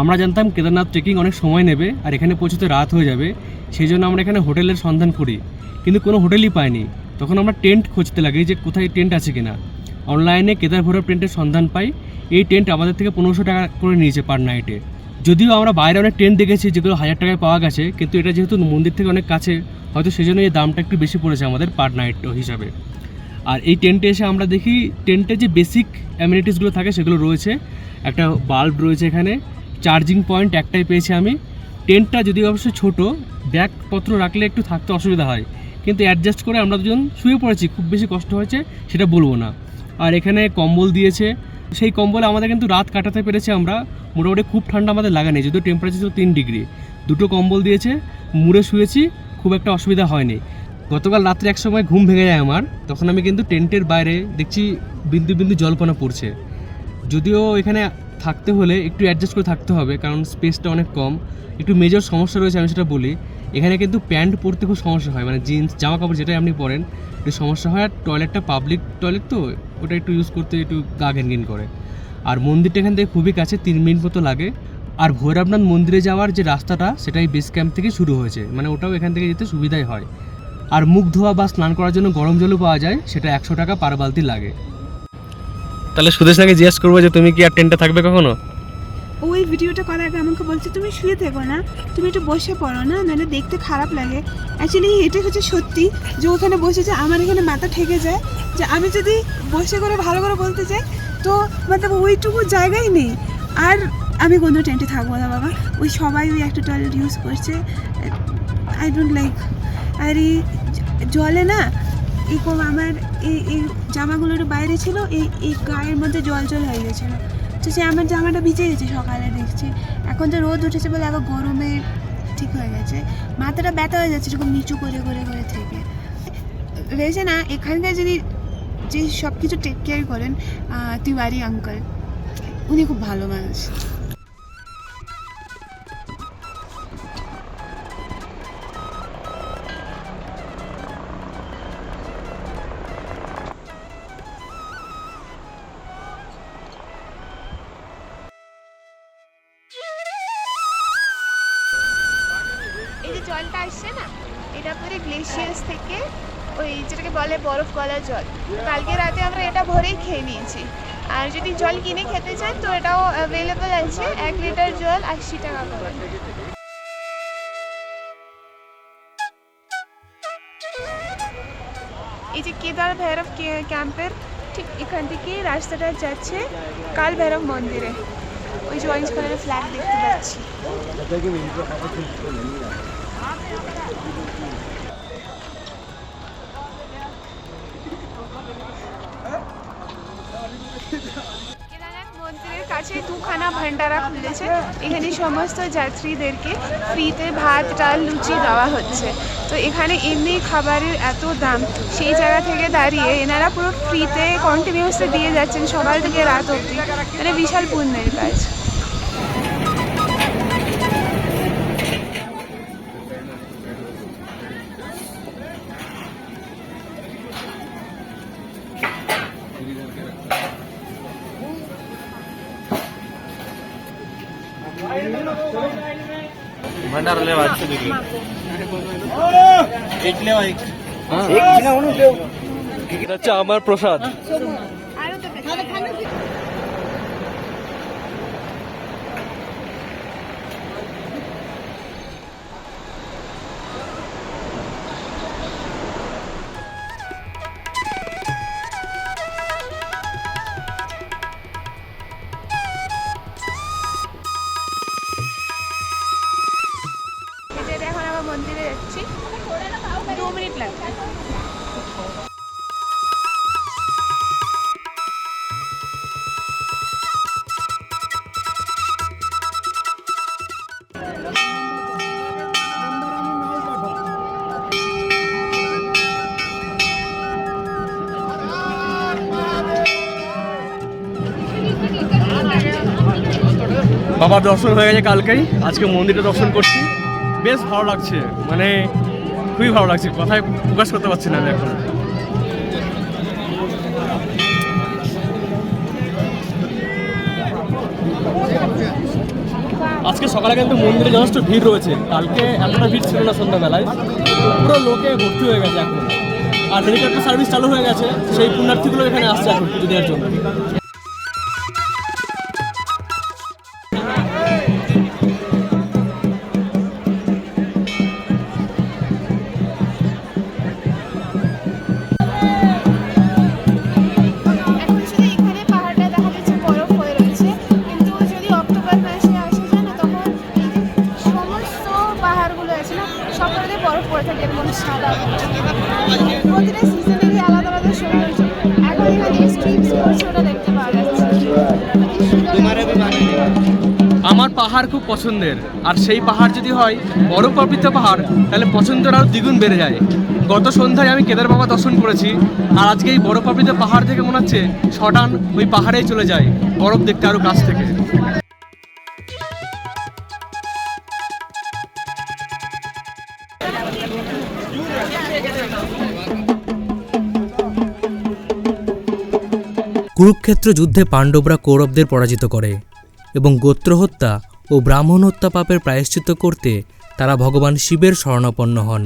আমরা জানতাম কেদারনাথ ট্রেকিং অনেক সময় নেবে আর এখানে পৌঁছতে রাত হয়ে যাবে, সেই জন্য আমরা এখানে হোটেলের সন্ধান করি। কিন্তু কোনো হোটেলই পাইনি। তখন আমরা টেন্ট খুঁজতে লাগি যে কোথায় টেন্ট আছে কিনা। অনলাইনে কেদার ভৈরব টেন্টের সন্ধান পাই। এই টেন্ট আমাদের থেকে পনেরোশো টাকা করে নিয়েছে পার নাইটে যদিও আমরা বাইরে অনেক টেন্ট দেখেছি যেগুলো হাজার টাকায় পাওয়া গেছে, কিন্তু এটা যেহেতু মন্দির থেকে অনেক কাছে, হয়তো সেই জন্য এই দামটা একটু বেশি পড়েছে আমাদের পার নাইট হিসাবে। আর এই টেন্টে এসে আমরা দেখি টেন্টে যে বেসিক অ্যামিনিটিসগুলো থাকে সেগুলো রয়েছে। একটা বাল্ব রয়েছে এখানে চার্জিং পয়েন্ট একটাই পেয়েছি আমি। টেন্টটা যদি অবশ্য ছোট, ব্যাগপত্র রাখলে একটু থাকতে অসুবিধা হয়। কিন্তু অ্যাডজাস্ট করে আমরা দুজন শুয়ে পড়েছি, খুব বেশি কষ্ট হয়েছে সেটা বলব না। আর এখানে কম্বল দিয়েছে, সেই কম্বলে আমাদের কিন্তু রাত কাটাতে পেরেছি আমরা। মোটামুটি খুব ঠান্ডা আমাদের লাগেনি যদিও টেম্পারেচার ছিল তিন ডিগ্রি। দুটো কম্বল দিয়েছে, মুড়ে শুয়েছি, খুব একটা অসুবিধা হয়নি। গতকাল রাত্রে এক সময় ঘুম ভেঙে যায় আমার, তখন আমি কিন্তু টেন্টের বাইরে দেখছি বিন্দু বিন্দু জলকণা পড়ছে। যদিও এখানে থাকতে হলে একটু অ্যাডজাস্ট করে থাকতে হবে, কারণ স্পেসটা অনেক কম। একটু মেজর সমস্যা রয়েছে আমি সেটা বলি। এখানে কিন্তু প্যান্ট পরতে খুব সমস্যা হয় মানে জিন্স জামা কাপড় যেটাই আপনি পরেন, একটু সমস্যা হয়। আর টয়লেটটা পাবলিক টয়লেট তো, ওটা একটু ইউজ করতে একটু গা ঘিন করে। আর মন্দিরটা এখান থেকে খুবই কাছে, তিন মিনিট মতো লাগে। আর ভৈরবনাথ মন্দিরে যাওয়ার যে রাস্তাটা, সেটাই বেস ক্যাম্প থেকে শুরু হয়েছে। মানে ওটাও এখান থেকে যেতে সুবিধাই হয়। আর মুখ ধোয়া বা স্নান করার জন্য গরম জলও পাওয়া যায়, সেটা একশো টাকা পার বালতি লাগে। তাহলে সুদেশনাকে জিজ্ঞেস করব যে তুমি কি আর টেন্টে থাকবে কখনো? ওই ভিডিওটা করার আগে আমাকে বলছে, তুমি শুয়ে থেকো না, তুমি একটু বসে পড়ো না, নাহলে দেখতে খারাপ লাগে। অ্যাকচুয়ালি এটা হচ্ছে সত্যি যে ওখানে বসে যে আমার এখানে মাথা ঠেকে যায়, যে আমি যদি বসে করে ভালো করে বলতে চাই, তো মানে ওইটুকু জায়গাই নেই। আর আমি কোনো টেন্টে থাকব না, বাবা। ওই সবাই ওই একটা টয়লেট ইউজ করছে। আই ডোন্ট লাইক আর জলে না, এই কম আমার এই এই জামাগুলো একটু বাইরে ছিল, এই এই গায়ের মধ্যে জল জল হয়ে গেছিল। তো সে আমার জামাটা ভিজে গেছে সকালে দেখছি। এখন তো রোদ উঠেছে বলে আবার গরমে ঠিক হয়ে গেছে। মাথাটা ব্যথা হয়ে যাচ্ছে এরকম নিচু করে করে করে থেকে। রয়েছে না, এখানকার যিনি, যে সব কিছু টেক কেয়ার করেন তিওয়ারি আঙ্কেল উনি খুব ভালো মানুষ। জলটা আসছে না, এটা পুরো গ্লেশিয়ার্স থেকে ওই যেটাকে বলে বরফ গলা জল। কালকে রাতে আমরা এটা ভরেই খেয়ে নিয়েছি। আর যদি জল কিনে খেতে চান, তো এটাও অ্যাভেলেবল আছে, এক লিটার জল আশি টাকা করে। এই যে কেদার ভৈরব ক্যাম্পের ঠিক এখান থেকে রাস্তাটা যাচ্ছে কাল ভৈরব মন্দিরে। ওই যে অরেঞ্জ কালারের ফ্ল্যাগ দেখতে পাচ্ছি কেদারনাথ মন্দিরের কাছে ভান্ডারা খুলেছে। এখানে সমস্ত যাত্রীদেরকে ফ্রিতে ভাত, ডাল, লুচি দেওয়া হচ্ছে। তো এখানে এমনি খাবারের এত দাম, সেই জায়গা থেকে দাঁড়িয়ে এনারা পুরো ফ্রিতে কন্টিনিউসলি দিয়ে যাচ্ছেন সকাল থেকে রাত অবধি। মানে বিশাল পুণ্যের কাজ। भंडारा लेवा एक लेवा एक प्रसाद. বাবার দর্শন হয়ে গেছে কালকেই। আজকে মন্দিরটা দর্শন করছি। বেশ ভালো লাগছে। মানে খুবই ভালো লাগছে। কথায় প্রকাশ করতে পারছি না আমি এখন। আজকে সকালে কিন্তু মন্দিরে যথেষ্ট ভিড় রয়েছে। কালকে এতটা ভিড় ছিল না সন্ধ্যাবেলায়। পুরো লোকে ভর্তি হয়ে গেছে এখন। আর হেলিকপ্টার সার্ভিস চালু হয়ে গেছে। সেই পুণ্যার্থীগুলো এখানে আসছে এখন পুজো দেওয়ার জন্য। পড়ে থাকে এরকম সাদা প্রতিটা সিজনেরই আলাদা আলাদা সৌন্দর্য এখন এখানে স্ট্রিপস করছে ওটা দেখতে পাওয়া যাচ্ছে। আমার পাহাড় খুব পছন্দের। আর সেই পাহাড় যদি হয় বরফ আবৃত পাহাড় তাহলে পছন্দের আরও দ্বিগুণ বেড়ে যায়। গত সন্ধ্যায় আমি কেদার বাবা দর্শন করেছি আর আজকে এই বরফ আবৃত পাহাড় থেকে মনে হচ্ছে ছটান ওই পাহাড়েই চলে যায় বরফ দেখতে আরও কাছ থেকে। কুরুক্ষেত্র যুদ্ধে পাণ্ডবরা কৌরবদের পরাজিত করে এবং গোত্র হত্যা ও ব্রাহ্মণ হত্যা পাপের প্রায়শ্চিত্ত করতে তারা ভগবান শিবের শরণাপন্ন হন।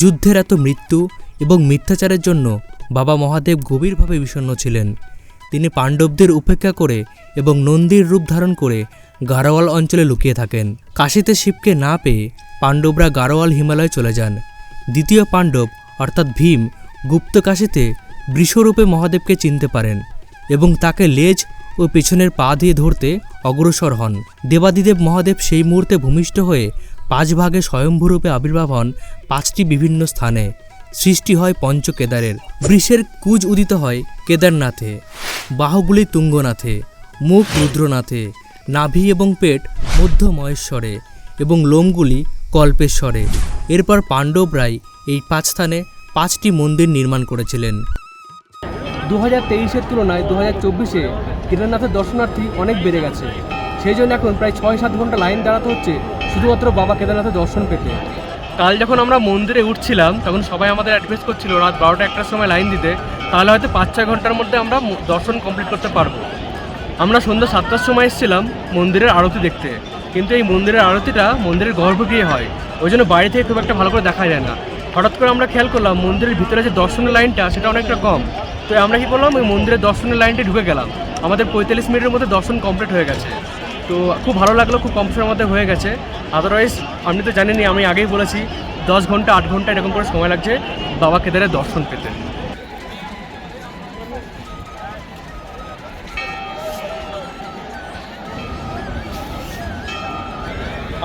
যুদ্ধের এত মৃত্যু এবং মিথ্যাচারের জন্য বাবা মহাদেব গভীরভাবে বিষণ্ণ ছিলেন। তিনি পাণ্ডবদের উপেক্ষা করে এবং নন্দীর রূপ ধারণ করে গারোয়াল অঞ্চলে লুকিয়ে থাকেন। কাশীতে শিবকে না পেয়ে পাণ্ডবরা গারোয়াল হিমালয়ে চলে যান। দ্বিতীয় পাণ্ডব অর্থাৎ ভীম গুপ্তকাশীতে বৃষরূপে মহাদেবকে চিনতে পারেন। এবং তাকে লেজ ও পেছনের পা দিয়ে ধরতে অগ্রসর হন। দেবাদিদেব মহাদেব সেই মুহূর্তে ভূমিষ্ঠ হয়ে পাঁচ ভাগে স্বয়ম্ভূরূপে আবির্ভাব হন পাঁচটি বিভিন্ন স্থানে। সৃষ্টি হয় পঞ্চকেদারের। বৃষের কুজ উদিত হয় কেদারনাথে, বাহুগুলি তুঙ্গনাথে, মুখ রুদ্রনাথে, নাভি এবং পেট মধ্য মহেশ্বরে এবং লোমগুলি কল্পেশ্বরে। এরপর পাণ্ডবরাই এই পাঁচ স্থানে পাঁচটি মন্দির নির্মাণ করেছিলেন। দু হাজার তেইশের তুলনায় দু হাজার চব্বিশে কেদারনাথের দর্শনার্থী অনেক বেড়ে গেছে। সেই জন্য এখন প্রায় ছয় সাত ঘণ্টা লাইন দাঁড়াতে হচ্ছে শুধুমাত্র বাবা কেদারনাথের দর্শন পেতে। কাল যখন আমরা মন্দিরে উঠছিলাম, তখন সবাই আমাদের অ্যাডভাইস করছিল রাত বারোটা একটার সময় লাইন দিতে, তাহলে হয়তো পাঁচ ছয় ঘণ্টার মধ্যে আমরা দর্শন কমপ্লিট করতে পারব। আমরা সন্ধ্যা সাতটার সময় এসেছিলাম মন্দিরের আরতি দেখতে, কিন্তু এই মন্দিরের আরতিটা মন্দিরের গর্ভগৃহে হয়, ওই জন্য বাইরে থেকে খুব একটা ভালো করে দেখা যায় না। হঠাৎ করে আমরা খেয়াল করলাম মন্দিরের ভিতরে যে দর্শনের লাইনটা সেটা অনেকটা কম। তো আমরা কি করলাম, ওই মন্দিরের দর্শনের লাইনটা ঢুকে গেলাম। আমাদের পঁয়তাল্লিশ মিনিটের মধ্যে দর্শন কমপ্লিট হয়ে গেছে। তো খুব ভালো লাগল, খুব কম সময়ের মধ্যে হয়ে গেছে। আদারওয়াইজ আপনি তো জানেনই, আমি আগেই বলেছি, দশ ঘণ্টা, আট ঘণ্টা এরকম করে সময় লাগছে বাবা কেদারের দর্শন পেতে।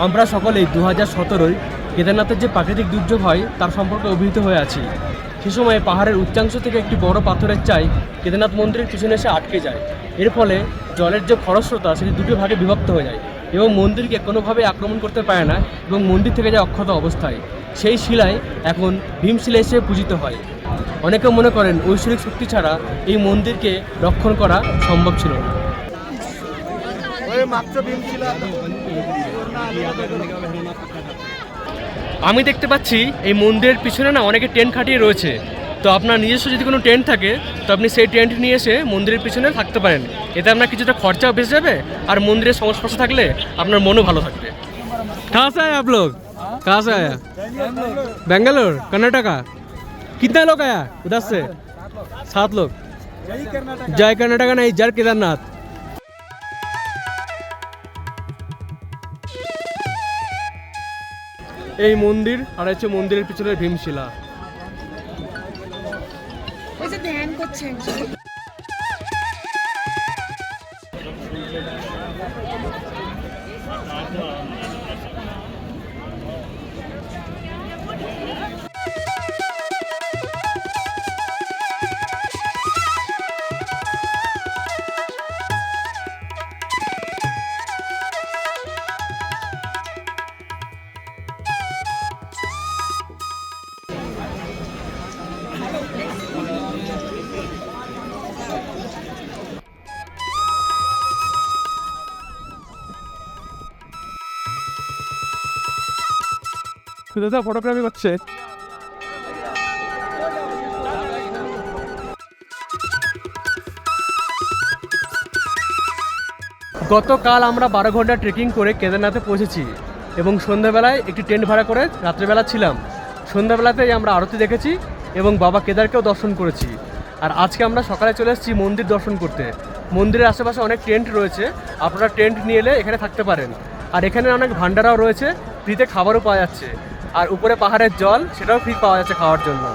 আমরা সকলেই দু হাজার সতেরোয় কেদারনাথের যে প্রাকৃতিক দুর্যোগ হয়, তার সম্পর্কে অভিহিত হয়ে আছি। সে সময় পাহাড়ের উচ্চাংশ থেকে একটি বড় পাথরের চাই কেদারনাথ মন্দিরের পিছনে এসে আটকে যায়। এর ফলে জলের যে খরস্রোতা, সেটি দুটো ভাগে বিভক্ত হয়ে যায় এবং মন্দিরকে কোনোভাবে আক্রমণ করতে পারে না এবং মন্দির থেকে যায় অক্ষত অবস্থায়। সেই শিলায় এখন ভীমশিলা এসে পূজিত হয়। অনেকে মনে করেন ঐশ্বরিক শক্তি ছাড়া এই মন্দিরকে রক্ষণ করা সম্ভব ছিল না। আমি দেখতে পাচ্ছি এই মন্দিরের পিছনে না অনেকে টেন্ট খাটিয়ে রয়েছে তো আপনার নিজস্ব যদি কোনো টেন্ট থাকে তো আপনি সেই টেন্ট নিয়ে এসে মন্দিরের পিছনে থাকতে পারেন এতে আপনার কিছুটা খরচাও বেঁচে যাবে আর মন্দিরের সংস্পর্শে থাকলে আপনার মনও ভালো থাকবে कहाँ से आए आप लोग कहाँ से आया बेंगलोर कर्नाटका कितना लोग आया उधर से सात लोग जय कर्नाटका नहीं जय केदारनाथ এই মন্দির আর হচ্ছে মন্দিরের পিছনে ভীমশিলা। ধ্যান করছে দাদা ফটোগ্রাফি করছে। গতকাল আমরা বারো ঘণ্টা ট্রেকিং করে কেদারনাথে পৌঁছেছি এবং সন্ধ্যাবেলায় একটি টেন্ট ভাড়া করে রাত্রেবেলা ছিলাম। সন্ধ্যাবেলাতেই আমরা আরতি দেখেছি এবং বাবা কেদারকেও দর্শন করেছি। আর আজকে আমরা সকালে চলে এসেছি মন্দির দর্শন করতে। মন্দিরের আশেপাশে অনেক টেন্ট রয়েছে, আপনারা টেন্ট নিয়ে এলে এখানে থাকতে পারেন। আর এখানে অনেক ভান্ডারাও রয়েছে, ফ্রিতে খাবারও পাওয়া যাচ্ছে। আর উপরে পাহাড়ের জল সেটাও ফ্রি পাওয়া যাচ্ছে খাওয়ার জন্য।